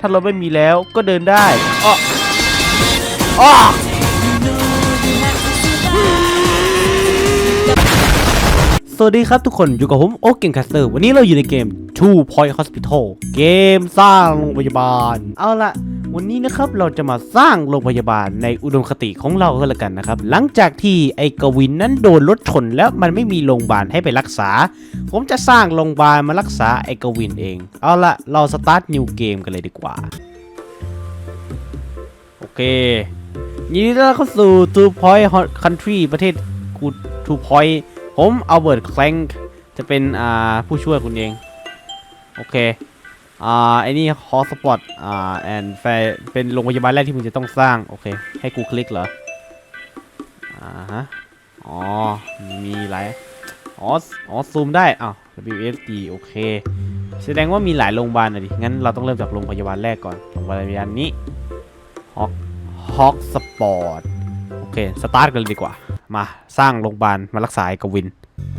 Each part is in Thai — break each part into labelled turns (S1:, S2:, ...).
S1: ถ้ารถไม่มีแล้วก็เดินได้อ้ออ้อสวัสดีครับทุกคนอยู่กับผมโอเกนคัสเตอร์วันนี้เราอยู่ในเกม Two Point Hospital เกมสร้างโรงพยาบาล เอาละ วันนี้นะครับเราจะมาสร้างโรงพยาบาลในอุดมคติของเราก็แล้วกันนะครับ หลังจากที่ไอ้กวินนั้นโดนรถชนแล้วมันไม่มีโรงพยาบาลให้ไปรักษา ผมจะสร้างโรงพยาบาลมารักษาไอ้กวินเอง เอาละเราสตาร์ทนิวเกมกันเลยดีกว่า โอเคยินดีต้อนรับเข้าสู่ Two Point Country ประเทศกู Two Point ผมอัลเบิร์ตแคลงจะเป็นอ่าผู้ช่วยคุณเอง โอเค อ่าไอ้นี่ฮอสปอตอ่าแอนแฟเป็นโรงพยาบาลแรกที่มึงจะต้องสร้าง โอเค ให้กูคลิกเหรอ อ่าฮะ อ๋อ มีหลายอ๋ออ๋อซูมได้อ้าว WSD โอเค แสดงว่ามีหลายโรงพยาบาลนะดิ งั้นเราต้องเริ่มจากโรงพยาบาลแรกก่อน โรงพยาบาลนี้ฮอกฮอกสปอร์ตโอเค สตาร์ทกันเลยดีกว่า มาสร้างโรงพยาบาลมารักษาไอ้กวิน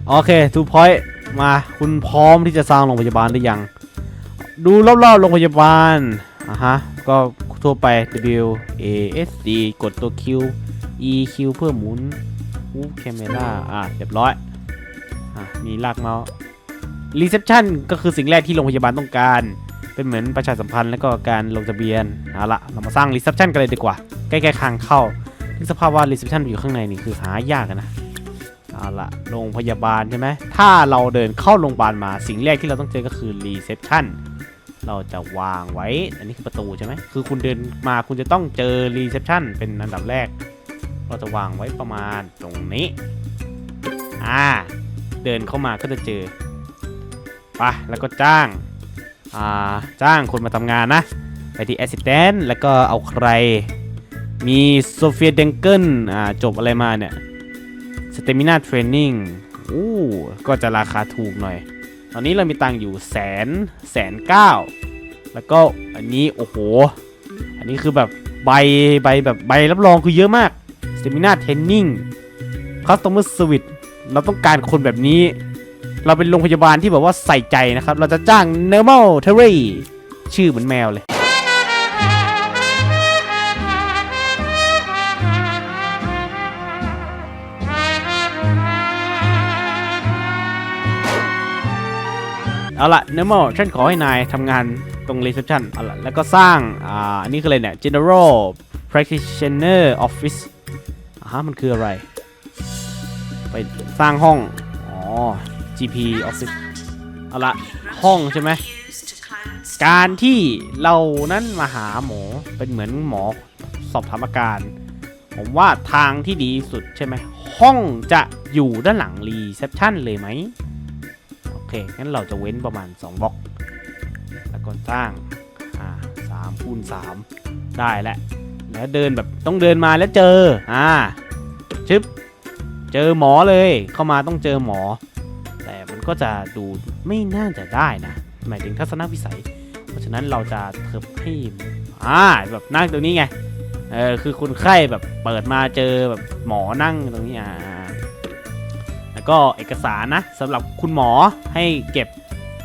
S1: โอเคทูพอยต์มาคุณพร้อมที่จะสร้างโรงพยาบาลหรือยัง ดูรอบๆโรงพยาบาลอะฮะ ก็ทั่วไป W A S D กดตัว Q E Q เพื่อหมุนวูฟแคมเมราอะ เรียบร้อย อะ มีลากเมาส์รีเซพชันก็คือสิ่งแรกที่โรงพยาบาลต้องการ เป็นเหมือนประชาสัมพันธ์แล้วก็การลงทะเบียน เอาละเรามาสร้างรีเซพชันกันเลยดีกว่า ใกล้ๆทางเข้านึกสภาพว่ารีเซพชันอยู่ข้างในนี่คือหายากนะเอาละโรงพยาบาลใช่ไหมถ้าเราเดินเข้าโรงพยาบาลมาสิ่งแรกที่เราต้องเจอก็คือรีเซพชัน เราจะวางไว้ อันนี้คือประตูใช่ไหมคือคุณเดินมาคุณจะต้องเจอรีเซพชันเป็นอันดับแรก เราจะวางไว้ประมาณตรงนี้ อ่า เดินเข้ามาก็จะเจอไปแล้วก็จ้าง อ่า จ้างคนมาทำงานนะ ไปที่ Assistant แล้วก็เอาใคร มีโซเฟียเดงเกิลอ่า จบอะไรมาเนี่ยสเตมินาเทรนนิ่งอู้ก็จะราคาถูกหน่อย ตอนนี้เรามีตังค์อยู่แสนแสนเก้าแล้วก็อันนี้โอ้โห อันนี้คือแบบใบใบแบบใบรับรองคือเยอะมากสเตมินาเทรนนิ่งคัสตอมเมอร์สวิตเราต้องการคนแบบนี้ เราเป็นโรงพยาบาลที่แบบว่าใส่ใจนะครับ เราจะจ้าง Normal t e r r y ชื่อเหมือนแมวเลย เอาละเนมอฉันขอให้นายทำงานตรง reception เอาละแล้วก็สร้าง อ่า อันนี้คืออะไรเนี่ย general practitioner office อ่าฮะมันคืออะไร ไปสร้างห้อง อ๋อ GP office เอาละห้องใช่ไหม การที่เรานั้นมาหาหมอ เป็นเหมือนหมอสอบถามอาการ ผมว่าทางที่ดีสุดใช่ไหม ห้องจะอยู่ด้านหลังรีเซพชันเลยไหม เค งั้นเราจะเว้นประมาณ2บล็อก แล้วก็สร้างอ่าสามคูณสามได้แล้วแล้วเดินแบบต้องเดินมาแล้วเจอ อ่า ชึบ เจอหมอเลย เข้ามาต้องเจอหมอ แต่มันก็จะดูไม่น่าจะได้นะ หมายถึงทัศนวิสัย เพราะฉะนั้นเราจะเทิบให้ อ่า แบบนั่งตรงนี้ไง เออ คือคนไข้แบบเปิดมาเจอแบบหมอนั่งตรงนี้ อ่า แล้วก็เอกสารนะสำหรับคุณหมอให้เก็บ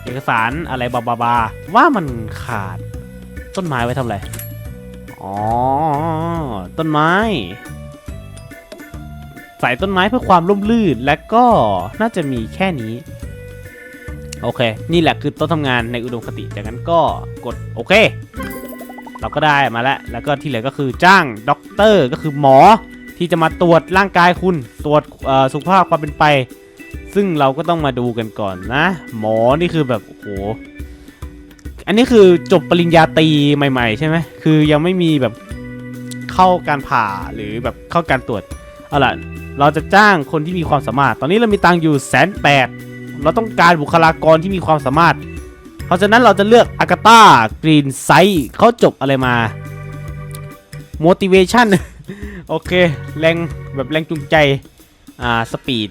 S1: เอกสารอะไรบาบาบาว่ามันขาดต้นไม้ไว้ทำอะไร อ๋อ ต้นไม้ใส่ต้นไม้เพื่อความร่มรื่นและก็น่าจะมีแค่นี้ โอเค นี่แหละคือโต๊ะทำงานในอุดมคติจากนั้นก็กดโอเค เราก็ได้มาแล้ว แล้วก็ที่เหลือก็คือจ้างด็อกเตอร์ก็คือหมอ ที่จะมาตรวจร่างกายคุณตรวจสุขภาพความเป็นไป ซึ่งเราก็ต้องมาดูกันก่อนนะ หมอนี่คือแบบโอ้โหอันนี้คือจบปริญญาตรีใหม่ ๆ ใช่ไหมคือยังไม่มีแบบเข้าการผ่าหรือแบบเข้าการตรวจเอาล่ะเราจะจ้างคนที่มีความสามารถ ตอนนี้เรามีตังค์อยู่แสนแปดเราต้องการบุคลากรที่มีความสามารถ เพราะฉะนั้นเราจะเลือกอากาตากรีนไซส์เขาจบอะไรมา motivation โอเค แรงแบบแรงจูงใจ อ่า สปีด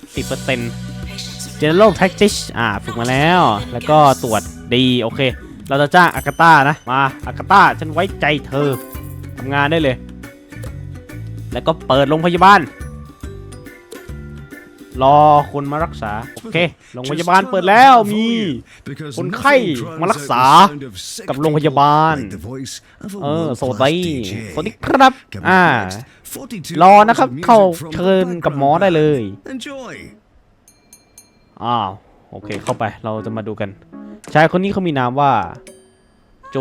S1: 10% general practice อ่า ฝึกมาแล้ว แล้วก็ตรวจดี โอเค เราจะจ้างอากาตานะ มา อากาตาฉันไว้ใจเธอ ทำงานได้เลย แล้วก็เปิดโรงพยาบาล รอคนมารักษา โอเคโรงพยาบาลเปิดแล้วมีคนไข้มารักษากับโรงพยาบาล เออสวัสดีสวัสดีครับ อ่ารอนะครับ เข้าเชิญกับหมอได้เลย
S2: Enjoy.
S1: อ้าวโอเคเข้าไปเราจะมาดูกันชายคนนี้เขามีนามว่า โจ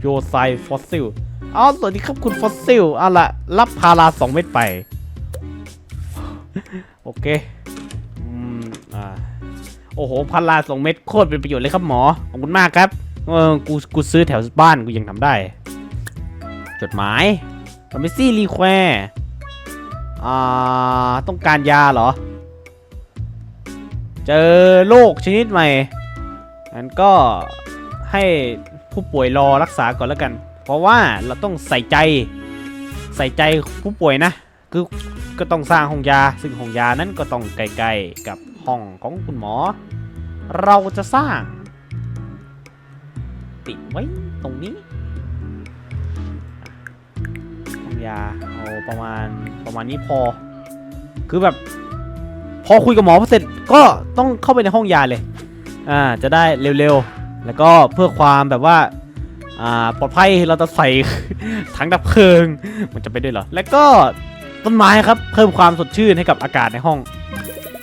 S1: โจไซฟอสซิลอ้าวสวัสดีครับคุณฟอสซิลเอาละรับพาราสองเม็ดไป โอเคอืมอ่าโอ้โหพาราสองเม็ดโคตรเป็นประโยชน์เลยครับหมอ ขอบคุณมากครับ เออ กู กูซื้อแถวบ้านกูยังทำได้ จดหมายฟาร์มซี่รีแควอ่า ต้องการยาเหรอ เจอโรคชนิดใหม่งั้นก็ให้ผู้ป่วยรอรักษาก่อนแล้วกัน เพราะว่าเราต้องใส่ใจ ใส่ใจผู้ป่วยนะ คือ ก็ต้องสร้างห้องยา ซึ่งห้องยานั้นก็ต้องใกล้ๆกับห้องของคุณหมอ เราจะสร้าง ติดไว้ตรงนี้ห้องยาเอาประมาณประมาณนี้พอ คือแบบ พอคุยกับหมอเสร็จก็ต้องเข้าไปในห้องยาเลย อ่าจะได้เร็วๆ แล้วก็เพื่อความแบบว่าอ่าปลอดภัยเราจะใส่ถังดับเพลิง มันจะไปด้วยเหรอ แล้วก็ ต้นไม้ครับ เพิ่มความสดชื่นให้กับอากาศในห้อง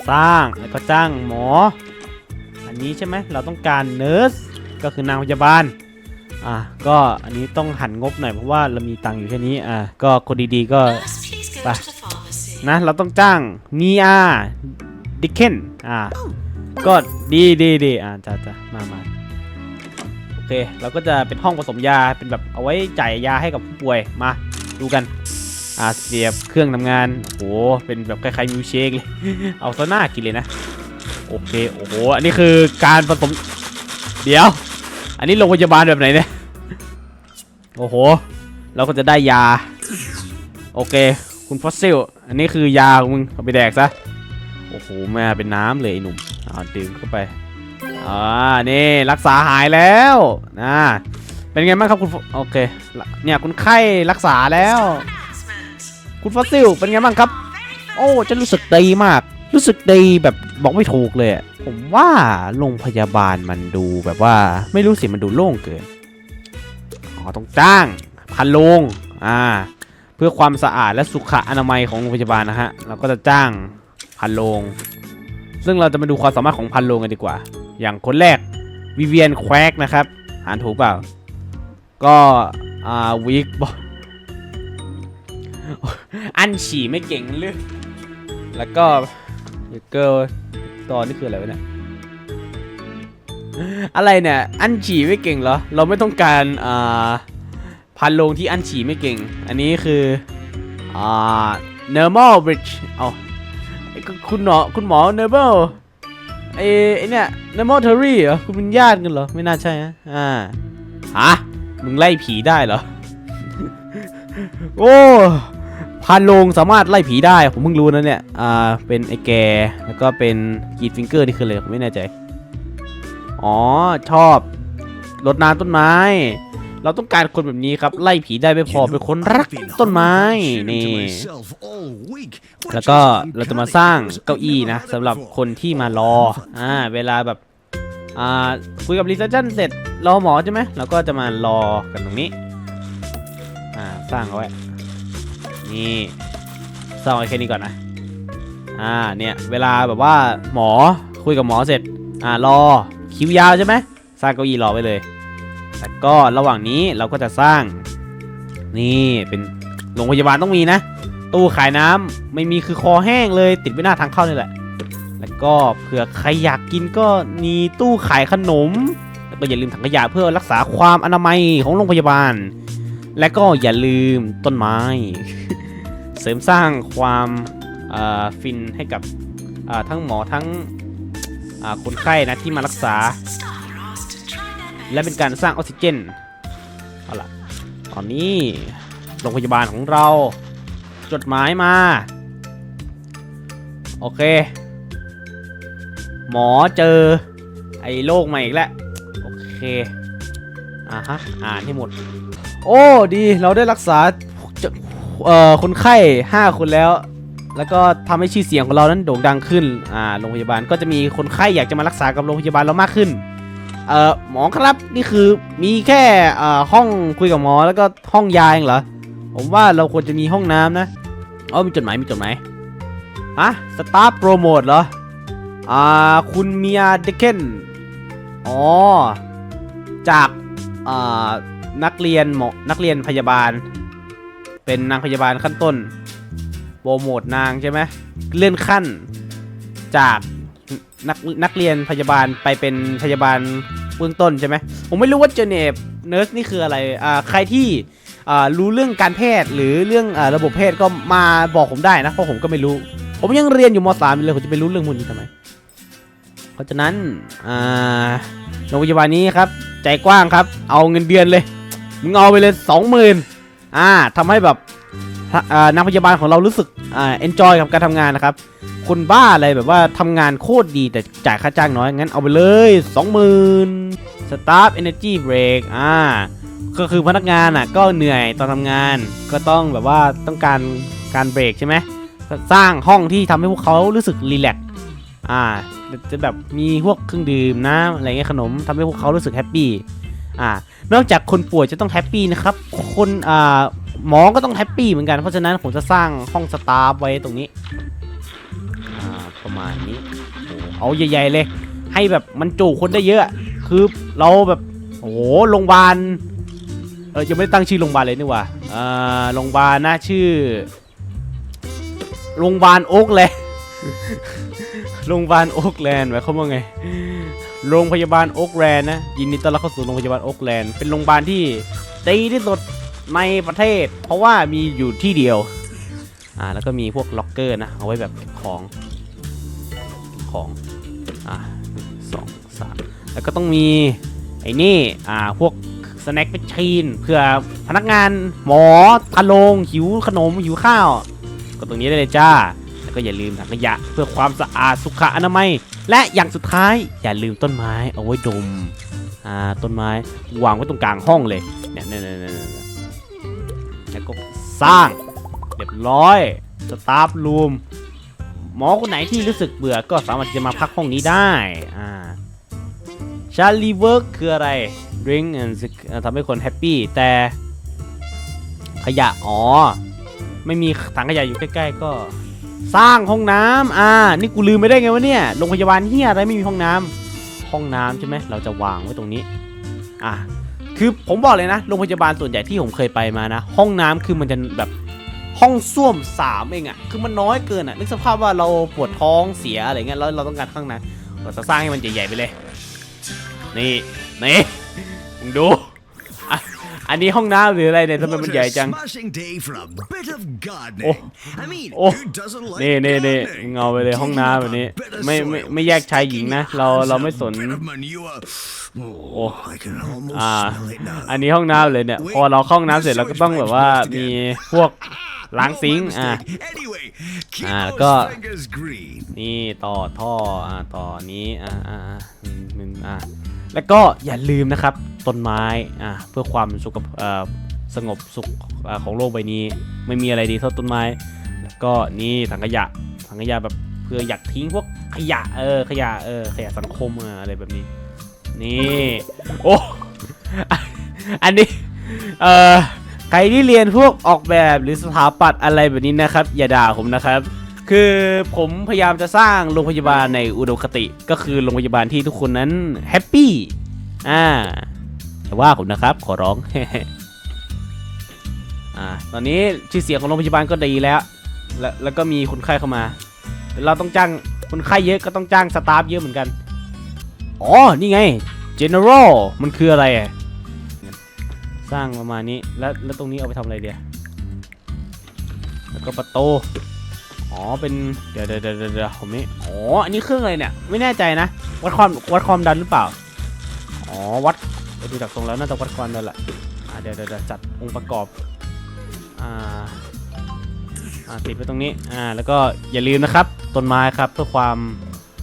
S1: สร้างแล้วก็จ้างหมอ อันนี้ใช่ไหมเราต้องการเนิร์สก็คือนางพยาบาลอ่าก็อันนี้ต้องหันงบหน่อยเพราะว่าเรามีตังค์อยู่แค่นี้อ่าก็คนดีๆก็
S3: Nurse, please go
S1: Bye.
S3: to the pharmacy.
S1: นะเราต้องจ้างมีอาดิเคนอ่าก็ดีดีดีอ่าจ้าจ้ามามาโอเคเราก็จะเป็นห้องผสมยาเป็นแบบเอาไว้จ่ายยาให้กับผู้ป่วยมาดูกัน อ่าเสียบเครื่องทำงานโอ้โหเป็นแบบคล้ายๆมิวเชคเลย เอาซะหน้ากินเลยนะ โอเค โอ้โห อันนี้คือการผสม เดี๋ยว อันนี้โรงพยาบาลแบบไหนเนี่ย โอ้โห เราก็จะได้ยา โอเค คุณฟอสซิล อันนี้คือยาของมึงเอาไปแดกซะ โอ้โหแม่เป็นน้ำเลยไอ้หนุ่มเอาดื่มเข้าไป อ่า นี่รักษาหายแล้วนะเป็นไงบ้างครับคุณ โอเค เนี่ยคุณไข้รักษาแล้ว คุณฟอสซิลเป็นไงบ้างครับ โอ้จะรู้สึกดีมาก รู้สึกดีแบบบอกไม่ถูกเลย ผมว่าโรงพยาบาลมันดูแบบว่า ไม่รู้สิมันดูโล่งเกินอ๋อต้องจ้างพันโรงอ่า เพื่อความสะอาดและสุขอนามัยของโรงพยาบาลนะฮะเราก็จะจ้างพันโรงซึ่งเราจะมาดูความสามารถของพันโรงกันดีกว่า อย่างคนแรกวิเวียนแควกนะครับอ่านถูกเปล่า ก็อ่าวิกบอก อันฉี่ไม่เก่งหรือแล้วก็เกิลตอนนี่คืออะไรวะเนี่ยอะไรเนี่ย อันฉี่ไม่เก่งเหรอ เราไม่ต้องการอ่าพันโลงที่อันฉี่ไม่เก่ง อันนี้คืออ่า normal bridge เอาคุณหมอคุณหมอ normal ไอ้ไอ้เนี่ย normal theory เหรอ คุณเป็นญาติกันเหรอ ไม่น่าใช่ฮะอ่าฮะมึงไล่ผีได้เหรอ โอ้ พันโลงสามารถไล่ผีได้ ผมเพิ่งรู้นะเนี่ย อ่า เป็นไอ้แก แล้วก็เป็นกรีดฟิงเกอร์นี่คืออะไรผมไม่แน่ใจ อ๋อ ชอบรดน้ำต้นไม้ เราต้องการคนแบบนี้ครับ ไล่ผีได้ไม่พอเป็นคนรักต้นไม้ นี่ แล้วก็เราจะมาสร้างเก้าอี้นะสำหรับคนที่มารอ อ่า เวลาแบบ อ่า คุยกับรีเซพชันเสร็จรอหมอใช่ไหมเราก็จะมารอกันตรงนี้ อ่า สร้างเอาไว้ นี่สร้างไว้แค่นี้ก่อนนะ อ่า เนี่ย เวลาแบบว่าหมอคุยกับหมอเสร็จ อ่า รอ คิวยาวใช่ไหมสร้างเก้าอี้รอไว้เลย แล้วก็ระหว่างนี้เราก็จะสร้าง นี่เป็นโรงพยาบาลต้องมีนะ ตู้ขายน้ำไม่มีคือคอแห้งเลยติดไว้หน้าทางเข้านี่แหละ แล้วก็เผื่อใครอยากกินก็มีตู้ขายขนม แล้วก็อย่าลืมถังขยะเพื่อรักษาความอนามัยของโรงพยาบาล และก็อย่าลืมต้นไม้ เสริมสร้างความฟินให้กับทั้งหมอทั้งคนไข้นะที่มารักษา และเป็นการสร้างออกซิเจนเอาล่ะตอนนี้โรงพยาบาลของเราจดหมายมา โอเค หมอเจอ ไอ้โรคใหม่อีกแล้ว โอเค อ่าฮะ อ่านให้หมด โอ้ดีเราได้รักษาเอ่อคนไข้ 5 คนแล้ว แล้วก็ทำให้ชื่อเสียงของเรานั้นโด่งดังขึ้นอ่าโรงพยาบาลก็จะมีคนไข้อยากจะมารักษากับโรงพยาบาลเรามากขึ้นเอ่อหมอครับนี่คือมีแค่เอ่อห้องคุยกับหมอแล้วก็ห้องยาเองเหรอผมว่าเราควรจะมีห้องน้ำนะอ๋อมีจดหมายมีจดหมายฮะสตาร์โปรโมทเหรออ่าคุณเมียเดเคนอ๋อจากอ่า นักเรียนหมอนักเรียนพยาบาล เป็นนางพยาบาลขั้นต้นโปรโมทนางใช่ไหมเลื่อนขั้นจากนักนักเรียนพยาบาลไปเป็นพยาบาลเบื้องต้นใช่ไหมผมไม่รู้ว่าเจเนฟเนิร์สนี่คืออะไรอ่าใครที่อ่ารู้เรื่องการแพทย์หรือเรื่องอาระบบแพทย์ก็มาบอกผมได้นะเพราะผมก็ไม่รู้ ผมยังเรียนอยู่มสามอยู่เลยผมจะไปรู้เรื่องพวกนี้ทำไม เพราะฉะนั้นอ่าโรงพยาบาลนี้ครับ ใจกว้างครับ เอาเงินเดือนเลย มึงเอาไปเลยสองหมื่นอ่าทำให้แบบนางพยาบาลของเรารู้สึกอ่าเอนจอยกับการทำงานนะครับ คนบ้าอะไรแบบว่าทำงานโคตรดีแต่จ่ายค่าจ้างน้อย งั้นเอาไปเลย20,000 Staff Energy Break อ่าก็คือพนักงานอะก็เหนื่อยตอนทำงาน ก็ต้องแบบว่าต้องการการเบรกใช่ไหมสร้างห้องที่ทำให้พวกเขารู้สึกรีแลกซ์อ่าจะแบบมีพวกเครื่องดื่มน้ำอะไรเงี้ยขนมทำให้พวกเขารู้สึกแฮปปี้ อ่านอกจากคนป่วยจะต้องแฮปปี้นะครับ คนอ่าหมอก็ต้องแฮปปี้เหมือนกัน เพราะฉะนั้นผมจะสร้างห้องสตาฟไว้ตรงนี้ อ่า ประมาณนี้โอ้เอาใหญ่ ๆ เลย ให้แบบมันจุคนได้เยอะ คือเราแบบโอ้โหโรงพยาบาล เออยังไม่ได้ตั้งชื่อโรงพยาบาลเลยนี่หว่าอ่าโรงพยาบาลนะชื่อ โรงพยาบาลโอ๊กแลนด์ โรงพยาบาลโอ๊กแลนด์หมายความว่าไง โรงพยาบาลโอ๊กแลนด์นะยินดีต้อนรับเข้าสู่โรงพยาบาลโอ๊กแลนด์เป็นโรงพยาบาลที่ดีที่สุดในประเทศ เพราะว่ามีอยู่ที่เดียวอ่าแล้วก็มีพวกล็อกเกอร์นะเอาไว้แบบของของอ่าสองสามแล้วก็ต้องมีไอ้นี่อ่าพวกสแน็คแมชชีนเพื่อพนักงานหมอพะลงหิวขนมหิวข้าว ก็ตรงนี้ได้เลยจ้าแล้วก็อย่าลืมถังขยะเพื่อความสะอาดสุขอนามัย และอย่างสุดท้ายอย่าลืมต้นไม้เอาไว้ดมอ่าต้นไม้วางไว้ตรงกลางห้องเลยเนี่ยเนี่ยเนี่ยเนี่ยเนี่ยแล้วก็สร้างเรียบร้อยสตาฟรูมหมอคนไหนที่รู้สึกเบื่อก็สามารถจะมาพักห้องนี้ได้อ่าชาลีเวิร์กคืออะไร drink and sec- เอ่อทำให้คนแฮปปี้แต่ขยะอ๋อ ไม่มีถังขยะอยู่ใกล้ ๆ ก็ สร้างห้องน้ำอ่า นี่กูลืมไปได้ไงวะเนี่ย โรงพยาบาลเฮียอะไรไม่มีห้องน้ำห้องน้ำใช่ไหม เราจะวางไว้ตรงนี้ อะคือผมบอกเลยนะ โรงพยาบาลส่วนใหญ่ที่ผมเคยไปมานะ ห้องน้ำคือมันจะแบบห้องส้วมสามเองอะคือมันน้อยเกินอะนึกสภาพว่าเราปวดท้องเสียอะไรเงี้ย แล้วเราต้องการข้างในเราจะสร้างให้มันใหญ่ๆไปเลย นี่ นี่ มึงดู อันนี้ห้องน้ำหรืออะไรเนี่ยทำไมมันใหญ่จัง
S2: smashing day for a bit of gardening.
S1: Oh.
S2: I mean,
S1: Oh.
S2: who doesn't like
S1: นี่นี่นี่
S2: gardening?
S1: มึงเอาไปเลยห้องน้ำแบบนี้ ไม่ไม่ไม่แยกชายหญิงนะ เราเราไม่สน
S2: Bit of manure. Oh,
S1: Oh.
S2: I can almost
S1: อ่า
S2: smell it now.
S1: อันนี้ห้องน้ำเลยเนี่ย พอเราเข้าห้องน้ำเสร็จเราก็ต้องแบบว่ามีพวกล้างซิงค์
S2: No, my
S1: อะ
S2: mistake. Anyway, keep
S1: อ่า
S2: those
S1: ก็
S2: fingers green.
S1: นี่ต่อท่ออ่าต่อนี้อ่าอ่าอ่าอืมอืมอ่า แล้วก็อย่าลืมนะครับต้นไม้อ่าเพื่อความสุขสงบสุขอของโลกใบนี้ ไม่มีอะไรดีเท่าต้นไม้ แล้วก็นี่ถังขยะถังขยะแบบเพื่ออยากทิ้งพวกขยะเออขยะเออขยะสังคมอะไรแบบนี้ นี่โอ้อันนี้เอ่อใครที่เรียนพวกออกแบบหรือสถาปัตย์อะไรแบบนี้นะครับ อย่าด่าผมนะครับ คือผมพยายามจะสร้างโรงพยาบาลในอุดมคติ ก็คือโรงพยาบาลที่ทุกคนนั้นแฮปปี้อ่าแต่ว่าผมนะครับขอร้องอ่าตอนนี้ชื่อเสียงของโรงพยาบาลก็ดีแล้ว แล้วแล้วก็มีคนไข้เข้ามา เราต้องจ้างคนไข้เยอะก็ต้องจ้างสตาฟเยอะเหมือนกันอ๋อนี่ไง general มันคืออะไรสร้างประมาณนี้แล้วแล้วตรงนี้เอาไปทำอะไรเดียแล้วก็ประตู อ๋อเป็นเดี๋ยวเดี๋ยวเดี๋ยวเดี๋ยวผมนี่อ๋ออันนี้เครื่องอะไรเนี่ยไม่แน่ใจนะวัดความวัดความดันหรือเปล่าอ๋อวัดดูจากตรงแล้วน่าจะวัดความดันแหละอ่าเดี๋ยวเดี๋ยวจัดองค์ประกอบอ่าอ่าติดไว้ตรงนี้อ่าแล้วก็อย่าลืมนะครับต้นไม้ครับเพื่อความ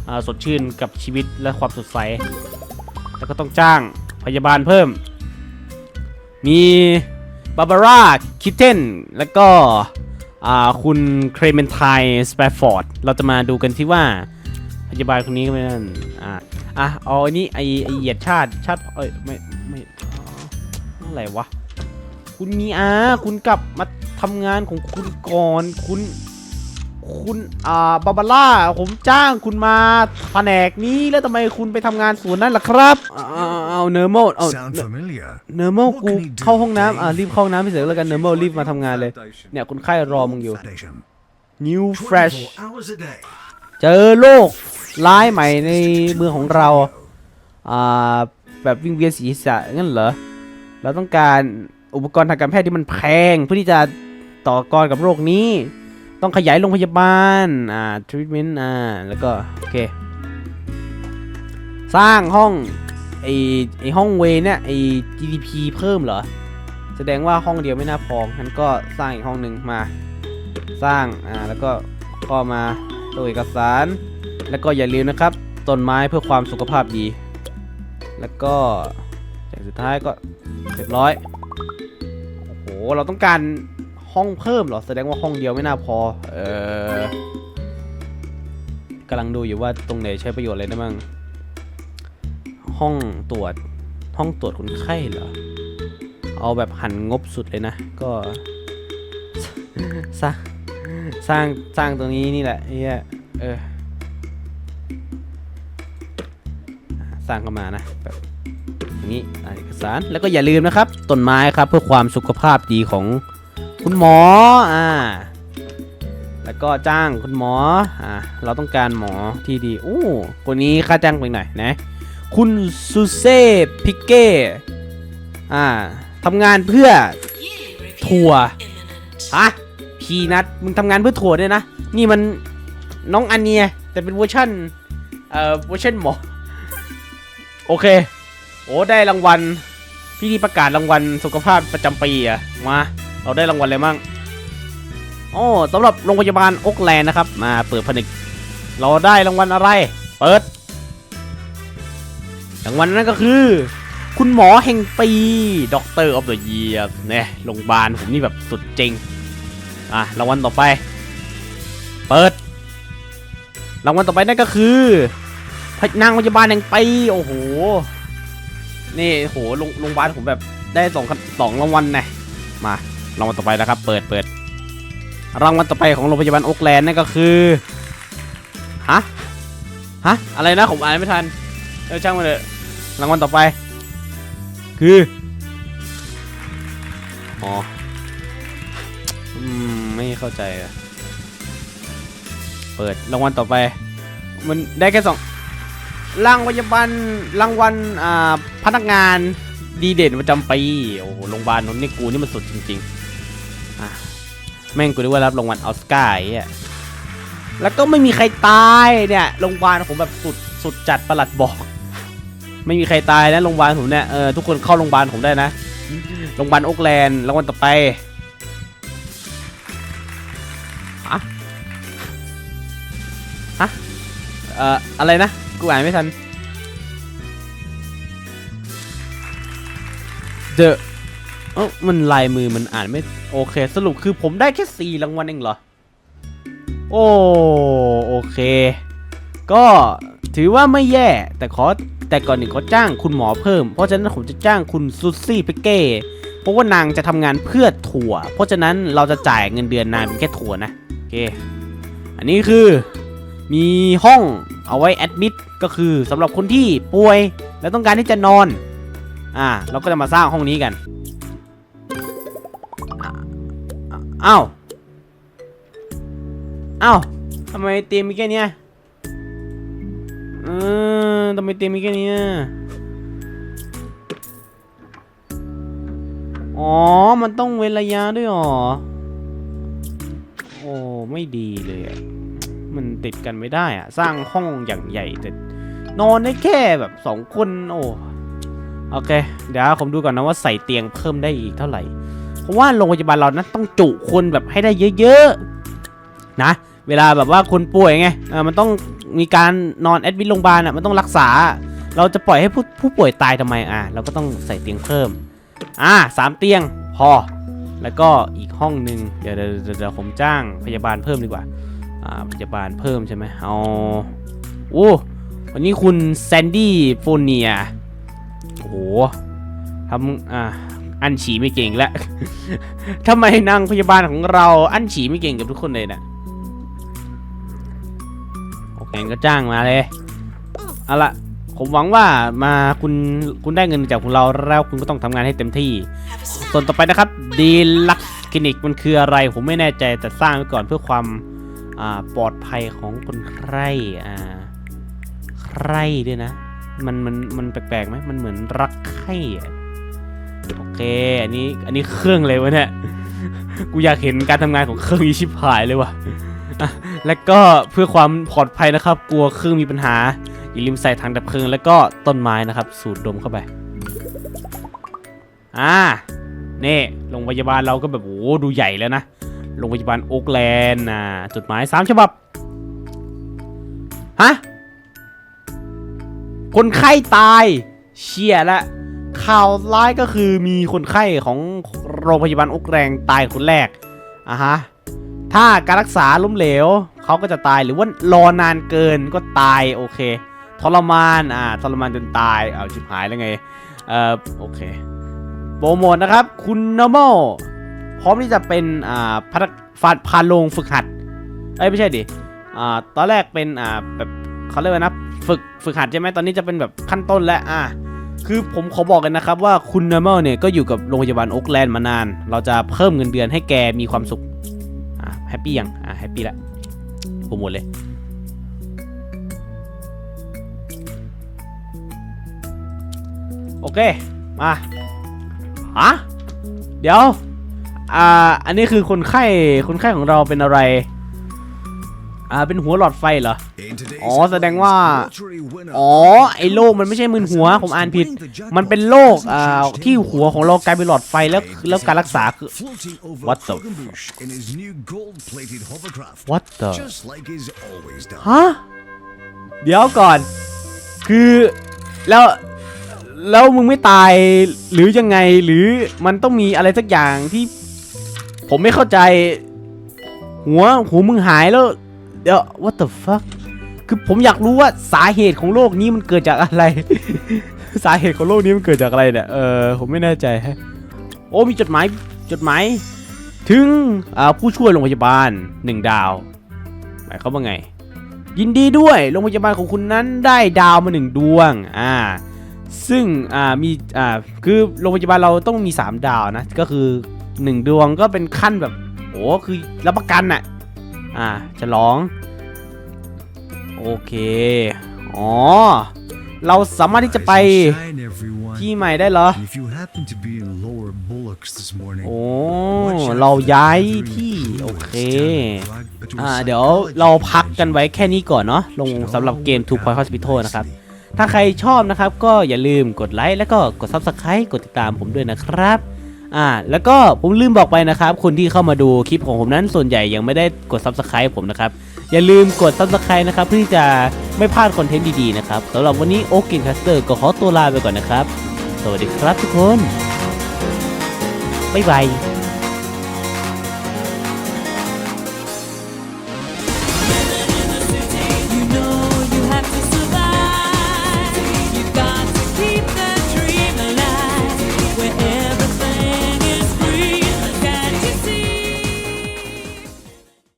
S1: อ่าสดชื่นกับชีวิตและความสดใส แล้วก็ต้องจ้างพยาบาลเพิ่ม มีบาบาร่าคิทเทนแล้วก็ คุณเครเมนไทสเปฟอร์ด เราจะมาดูกันที่ว่าพยาบาลคนนี้เป็นอะอะเอาอันนี้ไอไอเหยียดชาติชาติเอ้ยไม่ไม่อะไรวะ คุณมีอาคุณกลับมาทำงานของคุณก่อนคุณ คุณอ่าบาบาร่าผมจ้างคุณมาแผนกนี้แล้วทำไมคุณไปทำงานส่วนนั้นล่ะครับเอาเอาเอาเนอร์โมเอา
S2: Sound familiar?
S1: เนอร์โม
S2: What
S1: กู
S2: can he do
S1: เข้าห้องน้ำอะ
S2: today?
S1: รีบเข้าห้องน้ำไปเสร็จแล้วกันเนอร์โมรีบมาทำงานเลย เนี่ยคนไข้รอมึงอยู่
S2: Station.
S1: New Fresh
S2: 24 hours a day.
S1: เจอโรคร้ายใหม่ในเมืองของเราอ่าแบบวิ่งเวียนศีรษะงั้นเหรอเราต้องการอุปกรณ์ทางการแพทย์ที่มันแพงเพื่อที่จะต่อกรกับโรคนี้ ต้องขยายโรงพยาบาล อ่าทรีทเมนต์อ่า แล้วก็ โอเค สร้างห้อง ไอไอห้องเวเนี่ยไอ GDP เพิ่มเหรอ แสดงว่าห้องเดียวไม่น่าพองั้นก็สร้างอีกห้องหนึ่งมา สร้าง อ่า แล้วก็ก็มาตัวเอกสาร แล้วก็อย่าลืมนะครับ ต้นไม้เพื่อความสุขภาพดี แล้วก็อย่างสุดท้ายก็เรียบร้อย โอ้โห เราต้องการ ห้องเพิ่มเหรอ แสดงว่าห้องเดียวไม่น่าพอ เออกำลังดูอยู่ว่าตรงไหนใช้ประโยชน์อะไรได้บ้าง ห้องตรวจ ห้องตรวจคนไข้เหรอ เอาแบบหันงบสุดเลยนะ ก็สร้างสร้างสร้างตรงนี้นี่แหละเหี้ยเออ สร้างเข้ามานะแบบนี้อ่เอกสารแล้วก็อย่าลืมนะครับต้นไม้ครับเพื่อความสุขภาพดีของ คุณหมออ่าแล้วก็จ้างคุณหมออ่าเราต้องการหมอที่ดีโอ้คนนี้ค่าจ้างไปหน่อยนะคุณซูเซ่พิกเก้อ่าทำงานเพื่อ
S3: Year review
S1: ถั่วฮะพีนัทมึงทำงานเพื่อถั่วด้วยนะ นี่มันน้องอันเนียแต่เป็นเวอร์ชันเอ่อเวอร์ชันหมอ โอเค โอ้ได้รางวัล พี่ที่ประกาศรางวัลสุขภาพประจำปีอะมา เราได้รางวัลอะไรมั่งอ๋อสำหรับโรงพยาบาลโอกแลนนะครับ มาเปิดผนึก เราได้รางวัลอะไร เปิด รางวัลนั้นก็คือ คุณหมอแห่งปีด็อกเตอร์ออฟเดอะเยียร์เนี่ยโรงพยาบาลผมนี่แบบสุดจริง อะ รางวัลต่อไป เปิด รางวัลต่อไปนั่นก็คือพนางพยาบาลแห่งปีโอ้โห นี่โหโรงพยาบาลผมแบบได้สองสองรางวัลนะมา รางวัลต่อไปนะครับ เปิดเปิดรางวัลต่อไปของโรงพยาบาลโอ๊กแลนด์นั่นก็คือฮะฮะอะไรนะผมอ่านไม่ทันเออช่างมันเถอะรางวัลต่อไป คืออ๋ออืมไม่เข้าใจอะเปิดรางวัลต่อไป มันได้แค่สองรางวัลยบันรางวัลอ่าพนักงานดีเด่นประจำปีโอ้โหโรงพยาบาลนนท์นี่กูนี่มันสุดจริง ๆ แม่งกูได้ว่ารับรางวัลออสการ์ไอ้เหี้ยแล้วก็ไม่มีใครตายเนี่ยโรงพยาบาลผมแบบสุดสุดจัดประหลัดบอก ไม่มีใครตายนะโรงพยาบาลผมเนี่ยเออทุกคนเข้าโรงพยาบาลผมได้นะโรงพยาบาลโอ๊กแลนด์รางวัลต่อไปเอ่ออะไรนะกูอ่านไม่ทัน The เอ้ามันลายมือมันอ่านไม่โอเค สรุปคือผมได้แค่สี่รางวัลเองเหรอ โอ้โอเค ก็ถือว่าไม่แย่แต่ขอแต่ก่อนหนึ่งขอจ้างคุณหมอเพิ่ม เพราะฉะนั้นผมจะจ้างคุณซูซี่เปเก้เพราะว่านางจะทำงานเพื่อถั่ว เพราะฉะนั้นเราจะจ่ายเงินเดือนนางเป็นแค่ถั่วนะโอเค อันนี้คือมีห้องเอาไว้แอดมิดก็คือสำหรับคนที่ป่วยและต้องการที่จะนอนอ่าเราก็จะมาสร้างห้องนี้กัน อ้าว อ้าวทำไมเตียงมีแค่นี้เออทำไมเตียงมีแค่นี้อ๋อ มันต้องเว้นระยะด้วยหรอ โอ้ ไม่ดีเลยอะมันติดกันไม่ได้อะสร้างห้องอย่างใหญ่แต่นอนได้แค่แบบสองคน โอ้ โอเค เดี๋ยวผมดูก่อนนะว่าใส่เตียงเพิ่มได้อีกเท่าไหร่ เพราะว่าโรงพยาบาลเรานั้นต้องจุคนแบบให้ได้เยอะๆนะเวลาแบบว่าคนป่วยไงมันต้องมีการนอนแอดมิดโรงพยาบาลอะมันต้องรักษา เราจะปล่อยให้ผู้ผู้ป่วยตายทำไมอะเราก็ต้องใส่เตียงเพิ่มอ่าสามเตียงพอแล้วก็อีกห้องหนึ่งเดี๋ยวเดี๋ยวเดี๋ยวเดี๋ยวผมจ้างพยาบาลเพิ่มดีกว่าอ่าพยาบาลเพิ่มใช่ไหมเอาโอ้วันนี้คุณแซนดี้โฟเนียโอ้โหทำอ่า อันฉี่ไม่เก่งแล้วทำไมนางพยาบาลของเรา อันฉี่ไม่เก่งกับทุกคนเลยนะโอเคก็จ้างมาเลยเอาละผมหวังว่ามาคุณคุณได้เงินจากพวกเราแล้วคุณก็ต้องทำงานให้เต็มที่ ส่วนต่อไปนะครับดีลักคลินิกมันคืออะไรผมไม่แน่ใจแต่สร้างไว้ก่อนเพื่อความปลอดภัยของคนไข้อ่าไข้ด้วยนะ มันมันมันแปลกๆไหมมันเหมือนรักไข้อะ เค อันนี้ อันนี้เครื่องเลยวะเนี่ย กูอยากเห็นการทำงานของเครื่องนี้ชิบหายเลยว่ะอะ แล้วก็เพื่อความปลอดภัยนะครับ กลัวเครื่องมีปัญหา อย่าลืมใส่ถังดับเพลิง แล้วก็ต้นไม้นะครับ สูดดมเข้าไป อ่า นี่ โรงพยาบาลเราก็แบบโอ้ดูใหญ่แล้วนะ โรงพยาบาลโอ๊กแลนด์อ่าจดหมายสามฉบับ ฮะ คนไข้ตาย เชี่ยละ ข่าวร้ายก็คือมีคนไข้ของโรงพยาบาลอ๊กแลนด์ตายคนแรกอะฮะถ้าการรักษาล้มเหลวเขาก็จะตายหรือว่ารอนานเกินก็ตายโอเคทรมานอ่าทรมานจนตายเอาชิบหายแล้วไงเอ่อโอเคโปรโมทนะครับคุณ normal พร้อมที่จะเป็นอ่าพักฟาดพาลงฝึกหัดเอ้ยไม่ใช่ดิอ่าตอนแรกเป็นอ่าแบบเขาเรียกว่านะฝึกฝึกหัดใช่ไหมตอนนี้จะเป็นแบบขั้นต้นแล้วอ่า คือผมขอบอกกันนะครับว่าคุณ normal เนี่ยก็อยู่กับโรงพยาบาลโอ๊กแลนด์มานาน เราจะเพิ่มเงินเดือนให้แกมีความสุข อ่าแฮปปี้ยัง อ่าแฮปปี้ล้วโปรโมทเลย โอเค มาฮะเดี๋ยว อ่า อันนี้คือคนไข้ คนไข้ของเราเป็นอะไร อ่าเป็นหัวหลอดไฟเหรอ
S2: In today's
S1: อ๋อแสดงว่า
S2: lottery winner
S1: อ๋อไอ้โรคมันไม่ใช่มึนหัวผมอ่านผิด มันเป็นโรคอ่าที่หัวของเรากลายเป็นหลอดไฟแล้วแล้วการรักษาคือ
S2: floating over
S1: What the
S2: Krogenbush in his new gold-plated hovercraft,
S1: what the
S2: just like he's always done.
S1: ฮะเดี๋ยวก่อน คือแล้วแล้วมึงไม่ตายหรือยังไงหรือมันต้องมีอะไรสักอย่างที่ ผมไม่เข้าใจ หัวหัวมึงหายแล้ว เดี๋ยว what the fuck คือผมอยากรู้ว่าสาเหตุของโรคนี้มันเกิดจากอะไร สาเหตุของโรคนี้มันเกิดจากอะไรเนี่ย เออ ผมไม่แน่ใจฮะ โอ้ มีจดหมาย จดหมาย ถึงผู้ช่วยโรงพยาบาลหนึ่งดาว หมายความว่าไง ยินดีด้วย โรงพยาบาลของคุณนั้นได้ดาวมาหนึ่งดวง อ่า ซึ่ง อ่า มี อ่า คือโรงพยาบาลเราต้องมี 3 ดาวนะ ก็คือ 1 ดวงก็เป็นขั้นแบบ โอ้ คือรับประกันน่ะ อ่าฉลอง โอเค อ๋อ เราสามารถที่จะไป
S4: Shine, everyone.
S1: ที่ใหม่ได้เหรอ
S4: And if you happen to be in lower bullocks this morning,
S1: โอ้
S4: watch out
S1: เรา
S4: for the
S1: ย้าย
S4: gathering
S1: ที่
S4: fluids
S1: โอเค
S4: down the drug- to a
S1: อ่า เดี๋ยวเราพักกันไว้แค่นี้ก่อนเนาะ ลงสำหรับเกม Two Point Hospital นะครับ ถ้าใครชอบนะครับ ก็อย่าลืมกดไลค์แล้วก็กด Subscribe กดติดตามผมด้วยนะครับ อ่าแล้วก็ผมลืมบอกไปนะครับคนที่เข้ามาดูคลิปของผมนั้นส่วนใหญ่ยังไม่ได้กด Subscribe ผมนะครับ อย่าลืมกด Subscribe นะครับเพื่อที่จะไม่พลาดคอนเทนต์ดีๆนะครับสำหรับวันนี้โอ๊กเกนคัสเตอร์ก็ขอตัวลาไปก่อนนะครับ สวัสดีครับทุกคนบ๊ายบาย